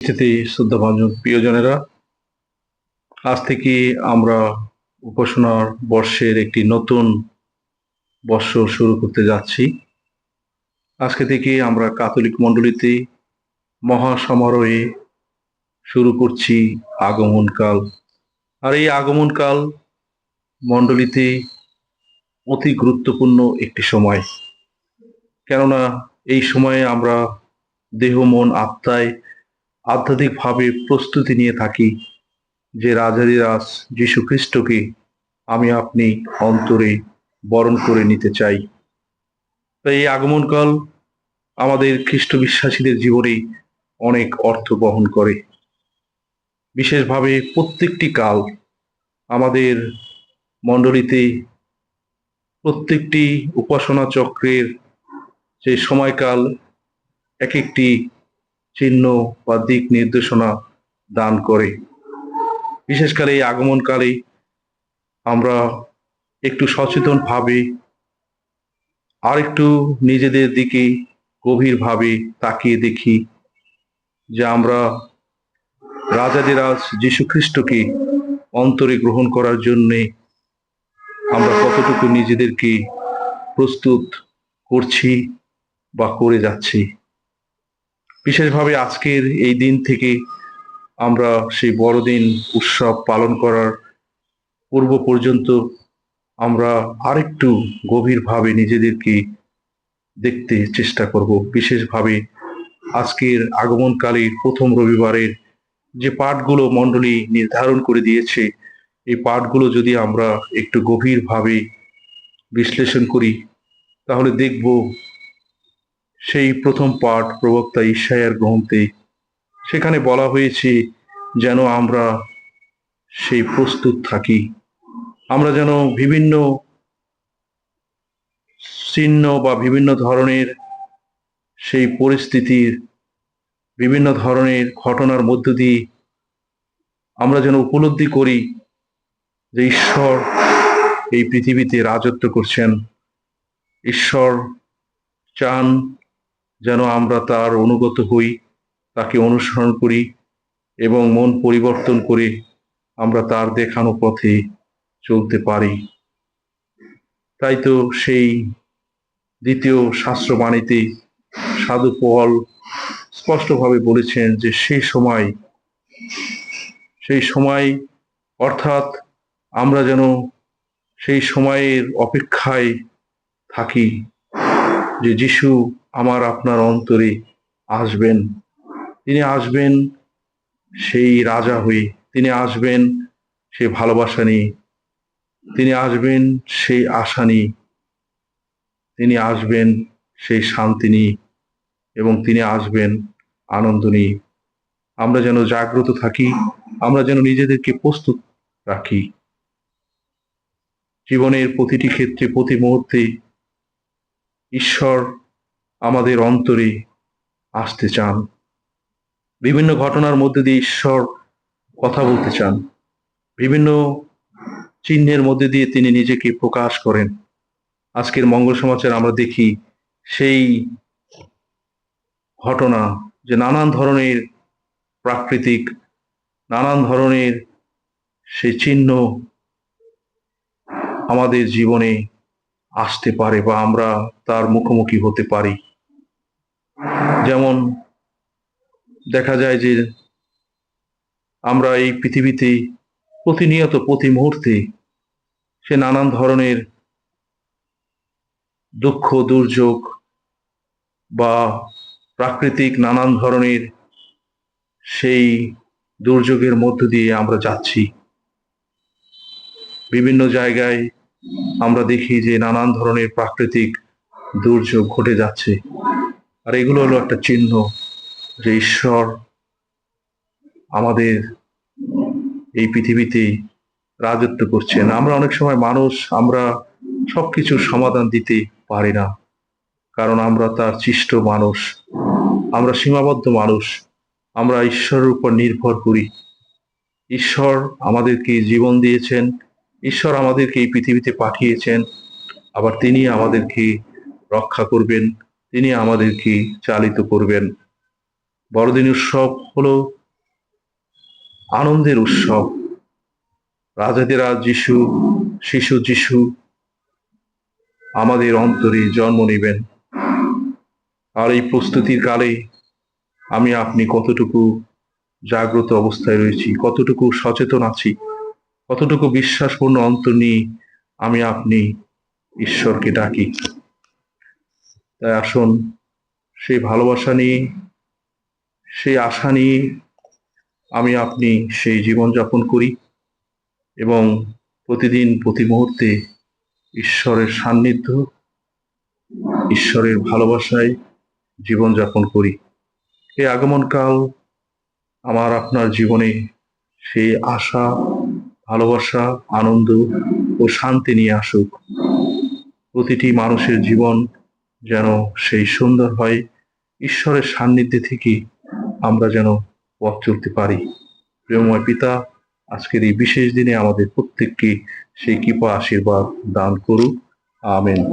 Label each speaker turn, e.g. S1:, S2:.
S1: স্থিতি প্রিয়জনেরা, আজ থেকে আমরা উপাসনার বর্ষের একটি নতুন বর্ষ শুরু করতে যাচ্ছি। আজকে থেকে আমরা কাথলিক মণ্ডলীতে মহাসমারোহে শুরু করছি আগমনকাল। আর এই আগমনকাল মণ্ডলীতে অতি গুরুত্বপূর্ণ একটি সময়। কেননা, এই সময়ে আমরা দেহ, মন, আত্মায় আধ্যাত্মিকভাবে প্রস্তুতি নিয়ে থাকি যে রাজাদিরাজ যীশু খ্রিস্টকে আমি আপনি অন্তরে বরণ করে নিতে চাই। তাই এই আগমনকাল আমাদের খ্রিস্ট বিশ্বাসীদের জীবনে অনেক অর্থ বহন করে। বিশেষভাবে প্রত্যেকটি কাল আমাদের মণ্ডলীতে প্রত্যেকটি উপাসনা চক্রের যে সময়কাল এক একটি চিহ্ন বা দিক নির্দেশনা দান করে। বিশেষ করে এই আগমনকালে আমরা একটু সচেতনভাবে, আরেকটু নিজেদের দিকে গভীরভাবে তাকিয়ে দেখি যে আমরা রাজাদিরাজ খ্রিস্টকে অন্তরে গ্রহণ করার জন্যে আমরা কতটুকু নিজেদেরকে প্রস্তুত করছি বা করে যাচ্ছি। বিশেষভাবে আজকের এই দিন থেকে আমরা সেই বড়দিন উৎসব পালন করার পূর্ব পর্যন্ত আমরা আরেকটু গভীরভাবে নিজেদেরকে দেখতে চেষ্টা করব। বিশেষভাবে আজকের আগমনকালের প্রথম রবিবারের যে পাঠগুলো মণ্ডলী নির্ধারণ করে দিয়েছে, এই পাঠগুলো যদি আমরা একটু গভীরভাবে বিশ্লেষণ করি, তাহলে দেখব সেই প্রথম পাঠ প্রবক্তা ঈশায়ার গ্রন্থে। সেখানে বলা হয়েছে, যেন আমরা সেই প্রস্তুত থাকি। আমরা যেন বিভিন্ন চিহ্ন বা বিভিন্ন ধরনের সেই পরিস্থিতির, বিভিন্ন ধরনের ঘটনার মধ্য দিয়ে আমরা যেন উপলব্ধি করি যে ঈশ্বর এই পৃথিবীতে রাজত্ব করছেন। ঈশ্বর চান যেন আমরা তার অনুগত হই, তাকে অনুসরণ করি এবং মন পরিবর্তন করে আমরা তার দেখানো পথে চলতে পারি। তাই তো সেই দ্বিতীয় শাস্ত্রবাণীতে সাধু পল স্পষ্টভাবে বলেছেন যে সেই সময় সেই সময় অর্থাৎ আমরা যেন সেই সময়ের অপেক্ষায় থাকি যে যিশু আমার আপনার অন্তরে আসবেন। তিনি আসবেন সেই রাজা হয়ে, তিনি আসবেন সেই ভালোবাসা নিয়ে, তিনি আসবেন সেই আশা নিয়ে, তিনি আসবেন সেই শান্তি নিয়ে এবং তিনি আসবেন আনন্দ নিয়ে। আমরা যেন জাগ্রত থাকি, আমরা যেন নিজেদেরকে প্রস্তুত রাখি। জীবনের প্রতিটি ক্ষেত্রে, প্রতি মুহূর্তে ঈশ্বর আমাদের অন্তরে আসতে চান। বিভিন্ন ঘটনার মধ্যে দিয়ে ঈশ্বর কথা বলতে চান। বিভিন্ন চিহ্নের মধ্যে দিয়ে তিনি নিজেকে প্রকাশ করেন। আজকের মঙ্গল সমাচার আমরা দেখি সেই ঘটনা যে নানান ধরনের প্রাকৃতিক, নানান ধরনের সেই চিহ্ন আমাদের জীবনে আসতে পারে বা আমরা তার মুখোমুখি হতে পারি। যেমন দেখা যায় যে আমরা এই পৃথিবীতে প্রতিনিয়ত, প্রতি মুহূর্তে সে নানান ধরনের দুঃখ, দুর্যোগ বা প্রাকৃতিক নানান ধরনের সেই দুর্যোগের মধ্য দিয়ে আমরা যাচ্ছি। বিভিন্ন জায়গায় আমরা দেখি যে নানান ধরনের প্রাকৃতিক দুর্যোগ ঘটে যাচ্ছে। আর এগুলো হলো একটা চিহ্ন যে ঈশ্বর আমাদের এই পৃথিবীতে রাজত্ব করছেন। আমরা অনেক সময় মানুষ, আমরা সব সবকিছুর সমাধান দিতে পারি না, কারণ আমরা তার চিষ্ট মানুষ, আমরা সীমাবদ্ধ মানুষ, আমরা ঈশ্বরের উপর নির্ভর করি। ঈশ্বর আমাদেরকে জীবন দিয়েছেন, ঈশ্বর আমাদেরকে এই পৃথিবীতে পাঠিয়েছেন, আবার তিনি আমাদেরকে রক্ষা করবেন। তিনি আমাদেরকে চালিত করবেন। বড়দিন উৎসব হলো আনন্দের উৎসব। রাজাদের রাজ যিশু, শিশু, যিশু, আমাদের অন্তরে জন্ম নেবেন। আর এই প্রস্তুতির কালে আমি আপনি কতটুকু জাগ্রত অবস্থায় রয়েছি, কতটুকু সচেতন আছি, কতটুকু বিশ্বাসপূর্ণ অন্তর নিয়ে আমি আপনি ঈশ্বরকে ডাকি। তাই আসুন, সেই ভালোবাসা নিয়ে, সেই আশা নিয়ে আমি আপনি সেই জীবনযাপন করি এবং প্রতিদিন, প্রতি মুহূর্তে ঈশ্বরের সান্নিধ্য, ঈশ্বরের ভালোবাসায় জীবনযাপন করি। এই আগমনকাল আমার আপনার জীবনে সেই আশা, ভালোবাসা, আনন্দ ও শান্তি নিয়ে আসুক। প্রতিটি মানুষের জীবন যেন সেই সুন্দর হয়। ঈশ্বরের সান্নিধ্যে থেকে আমরা যেন পথ চলতে পারি। প্রেমময় পিতা, আজকের এই বিশেষ দিনে আমাদের প্রত্যেককে সেই কৃপা, আশীর্বাদ দান করুক। আমেন।